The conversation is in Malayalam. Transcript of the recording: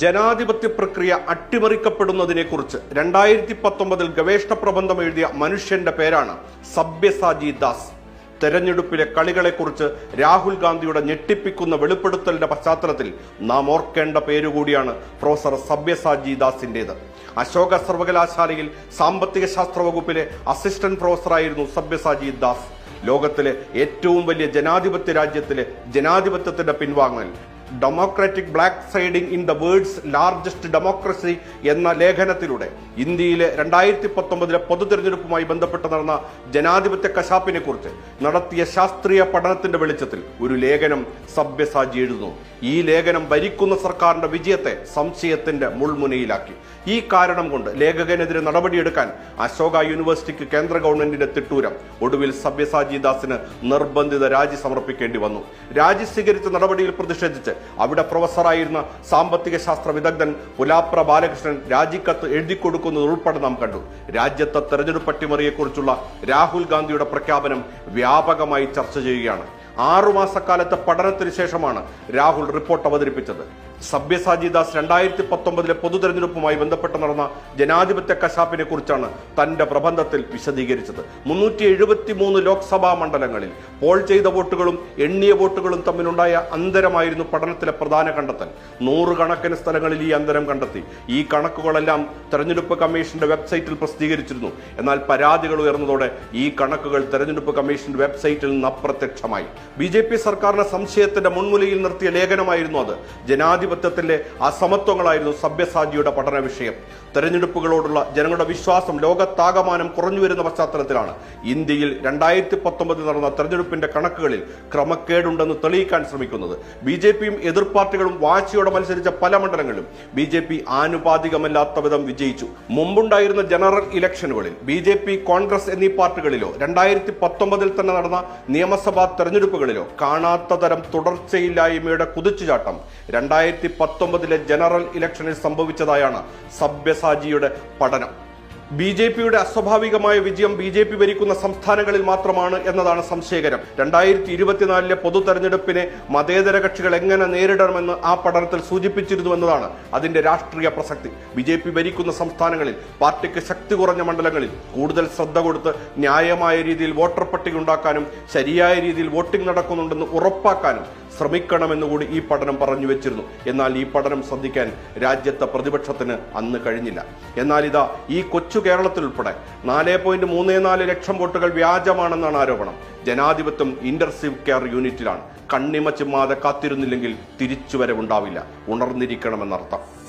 ജനാധിപത്യ പ്രക്രിയ അട്ടിമറിക്കപ്പെടുന്നതിനെക്കുറിച്ച് രണ്ടായിരത്തി പത്തൊമ്പതിൽ ഗവേഷണ പ്രബന്ധം എഴുതിയ മനുഷ്യന്റെ പേരാണ് സബ്യസാജി ദാസ്. തെരഞ്ഞെടുപ്പിലെ കളികളെക്കുറിച്ച് രാഹുൽ ഗാന്ധിയുടെ ഞെട്ടിപ്പിക്കുന്ന വെളിപ്പെടുത്തലിന്റെ പശ്ചാത്തലത്തിൽ നാം ഓർക്കേണ്ട പേരുകൂടിയാണ് പ്രൊഫസർ സബ്യസാജി ദാസിന്റേത്. അശോക സർവകലാശാലയിൽ സാമ്പത്തിക ശാസ്ത്ര വകുപ്പിലെ അസിസ്റ്റന്റ് പ്രൊഫസറായിരുന്നു സബ്യസാജി ദാസ്. ലോകത്തിലെ ഏറ്റവും വലിയ ജനാധിപത്യ രാജ്യത്തിലെ ജനാധിപത്യത്തിന്റെ പിൻവാങ്ങൽ democratic backsliding in the world's largest democracy എന്ന ലേഖനത്തിലൂടെ ഇന്ത്യയിലെ രണ്ടായിരത്തി പത്തൊമ്പതിലെ പൊതു തെരഞ്ഞെടുപ്പുമായി ബന്ധപ്പെട്ട് നടന്ന ജനാധിപത്യ കശാപ്പിനെ കുറിച്ച് നടത്തിയ ശാസ്ത്രീയ പഠനത്തിന്റെ വെളിച്ചത്തിൽ ഒരു ലേഖനം സഭ്യസാജി എഴുതുന്നു. ഈ ലേഖനം ഭരിക്കുന്ന സർക്കാരിന്റെ വിജയത്തെ സംശയത്തിന്റെ മുൾമുനയിലാക്കി. ഈ കാരണം കൊണ്ട് ലേഖകനെതിരെ നടപടിയെടുക്കാൻ അശോക യൂണിവേഴ്സിറ്റിക്ക് കേന്ദ്ര ഗവൺമെന്റിന്റെ തിട്ടൂരം ഒടുവിൽ സബ്യസാജി ദാസിന് നിർബന്ധിത രാജി സമർപ്പിക്കേണ്ടി വന്നു. രാജി സ്വീകരിച്ച നടപടിയിൽ പ്രതിഷേധിച്ച് അവിടെ പ്രൊഫസറായിരുന്ന സാമ്പത്തിക ശാസ്ത്ര വിദഗ്ധൻ പുലാപ്ര ബാലകൃഷ്ണൻ രാജിക്കത്ത് എഴുതി കൊടുക്കുന്നത് ഉൾപ്പെടെ നാം കണ്ടു. രാജ്യത്തെ തെരഞ്ഞെടുപ്പ് അട്ടിമറിയെക്കുറിച്ചുള്ള രാഹുൽ ഗാന്ധിയുടെ പ്രഖ്യാപനം വ്യാപകമായി ചർച്ച ചെയ്യുകയാണ്. ആറുമാസക്കാലത്തെ പഠനത്തിന് ശേഷമാണ് രാഹുൽ റിപ്പോർട്ട് അവതരിപ്പിച്ചത്. സബ്യസാജി ദാസ് രണ്ടായിരത്തി പത്തൊമ്പതിലെ പൊതു തെരഞ്ഞെടുപ്പുമായി ബന്ധപ്പെട്ട് നടന്ന ജനാധിപത്യ കശാപ്പിനെ കുറിച്ചാണ് തന്റെ പ്രബന്ധത്തിൽ വിശദീകരിച്ചത്. മുന്നൂറ്റി എഴുപത്തി മൂന്ന് ലോക്സഭാ മണ്ഡലങ്ങളിൽ പോൾ ചെയ്ത വോട്ടുകളും എണ്ണിയ വോട്ടുകളും തമ്മിലുണ്ടായ അന്തരമായിരുന്നു പഠനത്തിലെ പ്രധാന കണ്ടെത്തൽ. നൂറുകണക്കിന് സ്ഥലങ്ങളിൽ ഈ അന്തരം കണ്ടെത്തി. ഈ കണക്കുകളെല്ലാം തെരഞ്ഞെടുപ്പ് കമ്മീഷന്റെ വെബ്സൈറ്റിൽ പ്രസിദ്ധീകരിച്ചിരുന്നു. എന്നാൽ പരാതികൾ ഉയർന്നതോടെ ഈ കണക്കുകൾ തെരഞ്ഞെടുപ്പ് കമ്മീഷന്റെ വെബ്സൈറ്റിൽ നിന്ന് അപ്രത്യക്ഷമായി. ബി സർക്കാരിനെ സംശയത്തിന്റെ മുൻമുലയിൽ നിർത്തിയ ലേഖനമായിരുന്നു അത്. ജനാധിപത്യത്തിന്റെ അസമത്വങ്ങളായിരുന്നു സഭ്യസാജിയുടെ പഠന വിഷയം. തെരഞ്ഞെടുപ്പുകളോടുള്ള ജനങ്ങളുടെ വിശ്വാസം ലോകത്താകമാനം കുറഞ്ഞു വരുന്ന പശ്ചാത്തലത്തിലാണ്. ഇന്ത്യയിൽ രണ്ടായിരത്തി പത്തൊമ്പതിൽ നടന്ന തെരഞ്ഞെടുപ്പിന്റെ കണക്കുകളിൽ ക്രമക്കേടുണ്ടെന്ന് തെളിയിക്കാൻ ശ്രമിക്കുന്നത്. ബി ജെ പിയും എതിർ പാർട്ടികളും വാശിയോടെ മത്സരിച്ച പല മണ്ഡലങ്ങളിലും ബി ജെ പി ആനുപാതികമല്ലാത്ത വിധം വിജയിച്ചു. മുമ്പുണ്ടായിരുന്ന ജനറൽ ഇലക്ഷനുകളിൽ ബി ജെ പി കോൺഗ്രസ് എന്നീ പാർട്ടികളിലോ രണ്ടായിരത്തി പത്തൊമ്പതിൽ തന്നെ നടന്ന നിയമസഭാ തെരഞ്ഞെടുപ്പുകളിലോ കാണാത്ത തരം തുടർച്ചയില്ലായ്മയുടെ കുതിച്ചുചാട്ടം. രണ്ടായിരത്തി പത്തൊമ്പതിലെ ജനറൽ ഇലക്ഷനിൽ സംഭവിച്ചതായാണ് സബ്യസാജിയുടെ പഠനം. ബി ജെ പിയുടെ അസ്വാഭാവികമായ വിജയം ബി ജെ പി ഭരിക്കുന്ന സംസ്ഥാനങ്ങളിൽ മാത്രമാണ് എന്നതാണ് സംശയകരം. രണ്ടായിരത്തി ഇരുപത്തിനാലിലെ പൊതു തെരഞ്ഞെടുപ്പിനെ മതേതര കക്ഷികൾ എങ്ങനെ നേരിടണമെന്ന് ആ പഠനത്തിൽ സൂചിപ്പിച്ചിരുന്നു എന്നതാണ് അതിന്റെ രാഷ്ട്രീയ പ്രസക്തി. ബി ജെ പി ഭരിക്കുന്ന സംസ്ഥാനങ്ങളിൽ പാർട്ടിക്ക് ശക്തി കുറഞ്ഞ മണ്ഡലങ്ങളിൽ കൂടുതൽ ശ്രദ്ധ കൊടുത്ത് ന്യായമായ രീതിയിൽ വോട്ടർ പട്ടിക ഉണ്ടാക്കാനും ശരിയായ രീതിയിൽ വോട്ടിംഗ് നടക്കുന്നുണ്ടെന്ന് ഉറപ്പാക്കാനും ശ്രമിക്കണമെന്നുകൂടി ഈ പഠനം പറഞ്ഞു വെച്ചിരുന്നു. എന്നാൽ ഈ പഠനം ശ്രദ്ധിക്കാൻ രാജ്യത്തെ പ്രതിപക്ഷത്തിന് അന്ന് കഴിഞ്ഞില്ല. എന്നാൽ ഇതാ ഈ കൊച്ചു കേരളത്തിൽ ഉൾപ്പെടെ നാല് പോയിന്റ് മൂന്ന് നാല് ലക്ഷം വോട്ടുകൾ വ്യാജമാണെന്നാണ് ആരോപണം. ജനാധിപത്യം ഇന്റർസീവ് കെയർ യൂണിറ്റിലാണ്. കണ്ണിമ ചിമ്മാതെ കാത്തിരുന്നില്ലെങ്കിൽ തിരിച്ചുവരവുണ്ടാവില്ല. ഉണർന്നിരിക്കണമെന്നർത്ഥം.